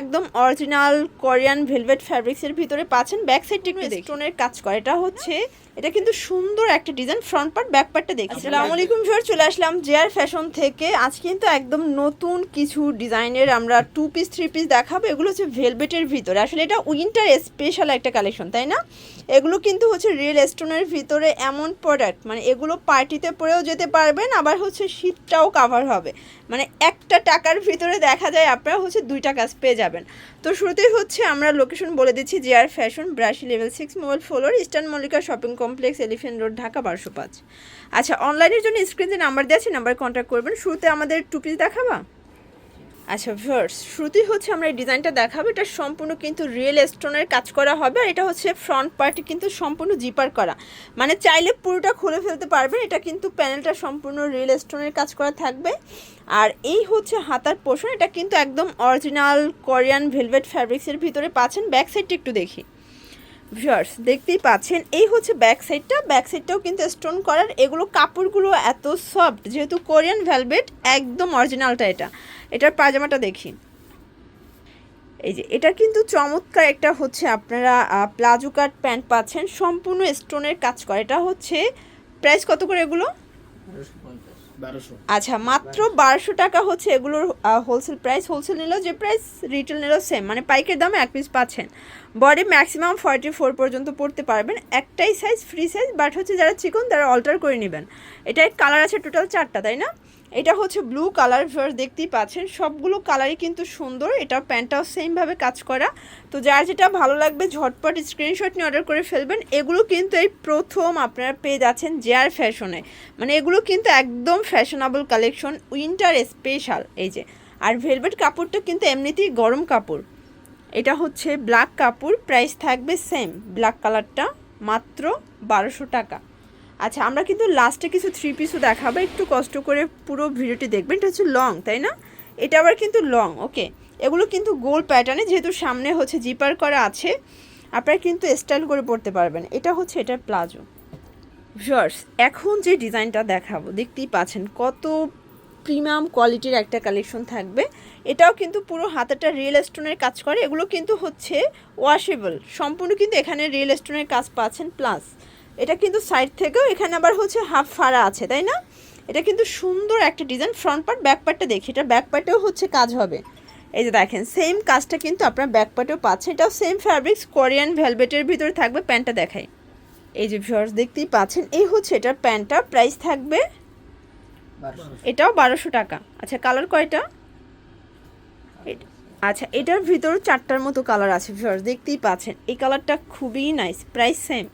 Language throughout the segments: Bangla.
একদম অরিজিনাল কোরিয়ান ভেলভেট ফ্যাব্রিক্সের ভিতরে পাচ্ছেন। ব্যাক সাইডটা একটু স্টোনের কাজ করে। এটা হচ্ছে এটা কিন্তু সুন্দর একটা ডিজাইন ফ্রন্ট পার্ট ব্যাক পার্টটা দেখি। আসসালামু আলাইকুম ভিউয়ার চলে আসলাম জেআর ফ্যাশন থেকে। আজ কিন্তু একদম নতুন কিছু ডিজাইনের আমরা টু পিস থ্রি পিস দেখাবো। এগুলো হচ্ছে ভেলভেটের ভিতরে। আসলে এটা উইন্টার স্পেশাল একটা কালেকশন তাই না? এগুলো কিন্তু হচ্ছে রিয়েল স্টোনের ভিতরে এমন প্রোডাক্ট মানে এগুলো পার্টিতে পরেও যেতে পারবেন আবার হচ্ছে শীতটাও কাভার হবে। মানে একটা টাকার ভিতরে দেখা যায় আপনারা হচ্ছে দুইটা কাজ পেয়ে যাবেন। তো শুরুতেই হচ্ছে আমরা লোকেশন বলে দিচ্ছি J R fashion ব্রাশি level six mobile floor Eastern Mallika shopping complex Elephant Road Dhaka বারোশো পাঁচ। আচ্ছা অনলাইনের জন্য স্ক্রিনে নাম্বার দেওয়া আছে নাম্বার কন্ট্যাক্ট করবেন। শুরুতে আমাদের টু পিস দেখাবা? আচ্ছা ভিউয়ার্স শুরুতেই হচ্ছে আমরা এই ডিজাইনটা দেখাবো। এটা সম্পূর্ণ কিন্তু রিয়েল স্টোনের কাজ করা হবে আর এটা হচ্ছে ফ্রন্ট পার্টি কিন্তু সম্পূর্ণ জিপার করা। মানে চাইলে পুরোটা খুলে ফেলতে পারবেন, এটা কিন্তু প্যানেলটা সম্পূর্ণ রিয়েল স্টোনের কাজ করা থাকবে। আর এই হচ্ছে হাতার পোষণ এটা কিন্তু একদম অরিজিনাল কোরিয়ান ভেলভেট ফ্যাব্রিক্সের ভিতরে পাচ্ছেন। ব্যাক সাইডটা একটু দেখি। ভিউয়ার্স দেখতেই পাচ্ছেন, এই হচ্ছে ব্যাক সাইডটা ব্যাক সাইডটাও কিন্তু স্টোন করার। এগুলো কাপড়গুলো এত সফট যেহেতু কোরিয়ান ভেলভেট একদম অরিজিনালটা এটা। এটার পাজামাটা দেখি। এই যে এটা কিন্তু চমৎকার একটা হচ্ছে আপনারা প্লাজো কাট প্যান্ট পাচ্ছেন সম্পূর্ণ স্টোনের কাজ করে। এটা হচ্ছে প্রাইস কত করে এগুলো? আচ্ছা মাত্র বারোশো টাকা হচ্ছে এগুলোর হোলসেল প্রাইস হোলসেল নিলেও যে প্রাইস রিটেল নিলেও সেম মানে পাইকের দামে এক পিস পাচ্ছেন। বডি ম্যাক্সিমাম ফর্টি ফোর পর্যন্ত পড়তে পারবেন। একটাই সাইজ ফ্রি সাইজ বাট হচ্ছে যারা চিকন তারা অল্টার করে নেবেন। এটার কালার আছে টোটাল চারটা তাই না? এটা হচ্ছে ব্লু কালার ফার্স্ট দেখতেই পাচ্ছেন। সবগুলো কালারই কিন্তু সুন্দর। এটা প্যান্টটাও সেমভাবে কাজ করা। তো যার যেটা ভালো লাগবে, ঝটপট স্ক্রিনশট নিয়ে অর্ডার করে ফেলবেন। এগুলো কিন্তু এই প্রথম আপনারা পেয়ে যাচ্ছেন জেয়ার ফ্যাশনে মানে এগুলো কিন্তু একদম ফ্যাশনেবল কালেকশন উইন্টার স্পেশাল এই যে। আর ভেলভেট কাপড়টা কিন্তু এমনিতেই গরম কাপড়। এটা হচ্ছে ব্ল্যাক কাপড় প্রাইস থাকবে সেম ব্ল্যাক কালারটা মাত্র বারোশো টাকা। আচ্ছা আমরা কিন্তু লাস্টে কিছু থ্রি পিসও দেখাবো। একটু কষ্ট করে পুরো ভিডিওটি দেখবেন। এটা হচ্ছে লং তাই না? এটা আবার কিন্তু লং ওকে এগুলো কিন্তু গোল প্যাটার্নে যেহেতু সামনে হচ্ছে জিপার করা আছে, আপনারা কিন্তু স্টাইল করে পড়তে পারবেন। এটা হচ্ছে এটার প্লাজো। ভিউয়ার্স এখন যে ডিজাইনটা দেখাবো, দেখতেই পাচ্ছেন কত প্রিমিয়াম কোয়ালিটির একটা কালেকশন থাকবে। এটাও কিন্তু পুরো হাতাটা রিয়েল স্টোনের কাজ করে। এগুলো কিন্তু হচ্ছে ওয়াশেবল সম্পূর্ণ কিন্তু এখানে রিয়েল স্টোনের কাজ পাচ্ছেন প্লাস এটা কিন্তু সাইড থেকেও এখানে আবার হচ্ছে হাফ ফাড়া আছে তাই না? এটা কিন্তু সুন্দর একটা ডিজাইন ফ্রন্ট পার্ট ব্যাক পার্টটা দেখি। এটা ব্যাক পার্টেও হচ্ছে কাজ হবে। এই যে দেখেন সেম কাজটা কিন্তু আপনার ব্যাক পার্টেও পাচ্ছেন। এটাও সেম ফ্যাব্রিক্স কোরিয়ান ভেলভেটের ভিতরে থাকবে প্যান্টটা দেখাই। এই যে ভিউয়ার্স দেখতেই পাচ্ছেন এই হচ্ছে এটার প্যান্টটা প্রাইস থাকবে বারোশো। এটাও বারোশো টাকা। আচ্ছা কালার কয়টা? আচ্ছা এটার ভিতরে চারটার মতো কালার আছে ভিউয়ার্স দেখতেই পাচ্ছেন। এই কালারটা খুবই নাইস প্রাইস সেম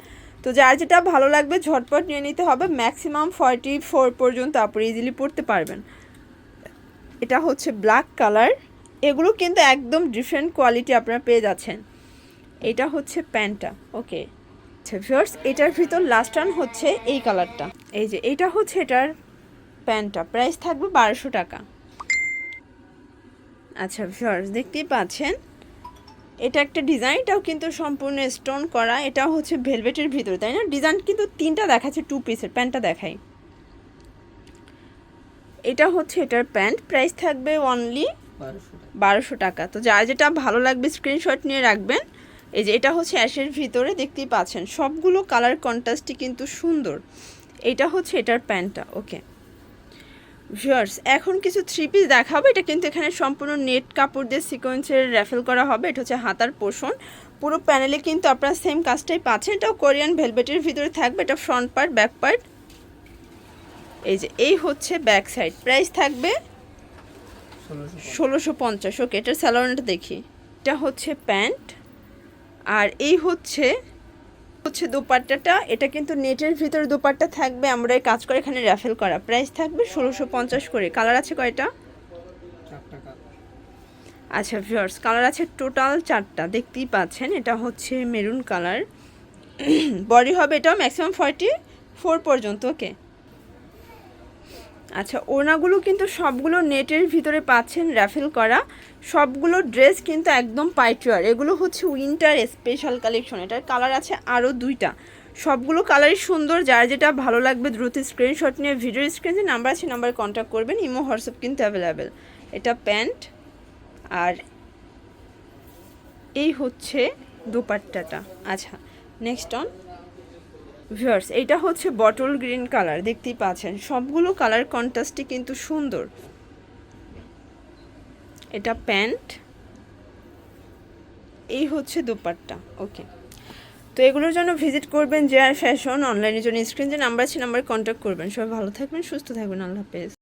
তো যার যেটা ভালো লাগবে, ঝটপট নিয়ে নিতে হবে। ম্যাক্সিমাম ফর্টি ফোর পর্যন্ত আপনি ইজিলি পড়তে পারবেন। এটা হচ্ছে ব্ল্যাক কালার এগুলো কিন্তু একদম ডিফারেন্ট কোয়ালিটি আপনারা পেয়ে যাচ্ছেন। এটা হচ্ছে প্যান্টটা। ওকে ভিউয়ার্স এটার ভিতর লাস্ট টান হচ্ছে এই কালারটা এই যে, এটা হচ্ছে এটার প্যান্টটা। প্রাইস থাকবে বারোশো টাকা। আচ্ছা ভিউয়ার্স দেখতেই পাচ্ছেন? এটা একটা ডিজাইনটাও কিন্তু সম্পূর্ণ স্টোন করা এটা হচ্ছে ভেলভেটের ভিতরে তাই না? ডিজাইন কিন্তু তিনটা দেখাচ্ছে টু পিসের প্যান্টটা দেখাই। এটা হচ্ছে এটার প্যান্ট প্রাইস থাকবে অনলি বারোশো টাকা। বারোশো টাকা। তো যার যেটা ভালো লাগবে স্ক্রিনশট নিয়ে রাখবেন। এই যে এটা হচ্ছে অ্যাশের ভিতরে দেখতেই পাচ্ছেন সবগুলো কালার কন্ট্রাস্টই কিন্তু সুন্দর। এটা হচ্ছে এটার প্যান্টটা ওকে ভিউয়ার্স এখন কিছু থ্রি পিস দেখাবো। এটা কিন্তু এখানে সম্পূর্ণ নেট কাপড় দিয়ে সিকোয়েন্সের র্যাফেল করা হবে। এটা হচ্ছে হাতার পোষণ। পুরো প্যানেলে কিন্তু আপনারা সেম কাজটাই পাচ্ছেন। এটাও কোরিয়ান ভেলভেটের ভিতরে থাকবে। এটা ফ্রন্ট পার্ট ব্যাক পার্ট এই যে, এই হচ্ছে ব্যাক সাইড প্রাইস থাকবে ষোলোশো পঞ্চাশ। ওকে এটার স্যালোনটা দেখি। এটা হচ্ছে প্যান্ট আর এই হচ্ছে হচ্ছে দুপাট্টাটা। এটা কিন্তু নেটের ভিতরে দুপাট্টা থাকবে। আমরা এই কাজ করে এখানে র্যাফেল করা। প্রাইস থাকবে ষোলোশো পঞ্চাশ করে। কালার আছে কয়টা? আচ্ছা ভিওর্স কালার আছে টোটাল চারটা। দেখতেই পাচ্ছেন এটা হচ্ছে মেরুন কালার বডি হবে এটাও ম্যাক্সিমাম ফর্টি ফোর পর্যন্ত ওকে আচ্ছা ওনাগুলো কিন্তু সবগুলো নেটের ভিতরে পাচ্ছেন র্যাফেল করা। সবগুলো ড্রেস কিন্তু একদম পাইটুয়ার এগুলো হচ্ছে উইন্টার স্পেশাল কালেকশন এটার কালার আছে আরও দুইটা। সবগুলো কালারই সুন্দর। যার যেটা ভালো লাগবে দ্রুত স্ক্রিনশট নিয়ে ভিডিও স্ক্রিনে নাম্বার আছে নাম্বার কন্ট্যাক্ট করবেন। ইমো, হোয়াটসঅ্যাপ কিন্তু অ্যাভেলেবেল এটা প্যান্ট আর এই হচ্ছে দোপাট্টাটা। আচ্ছা নেক্সট অন ভিউয়ার্স এটা হচ্ছে বটল গ্রিন কালার, দেখতেই পাচ্ছেন। সবগুলো কালার কন্ট্রাস্টই কিন্তু সুন্দর। এটা প্যান্ট। এই হচ্ছে দুপাট্টা, ওকে। তো এগুলোর জন্য ভিজিট করবেন, যে আর ফ্যাশন, অনলাইনের জন্য স্ক্রিন যে নাম্বার আছে নাম্বারে কন্ট্যাক্ট করবেন। সবাই ভালো থাকবেন, সুস্থ থাকবেন, আল্লাহ হাফেজ।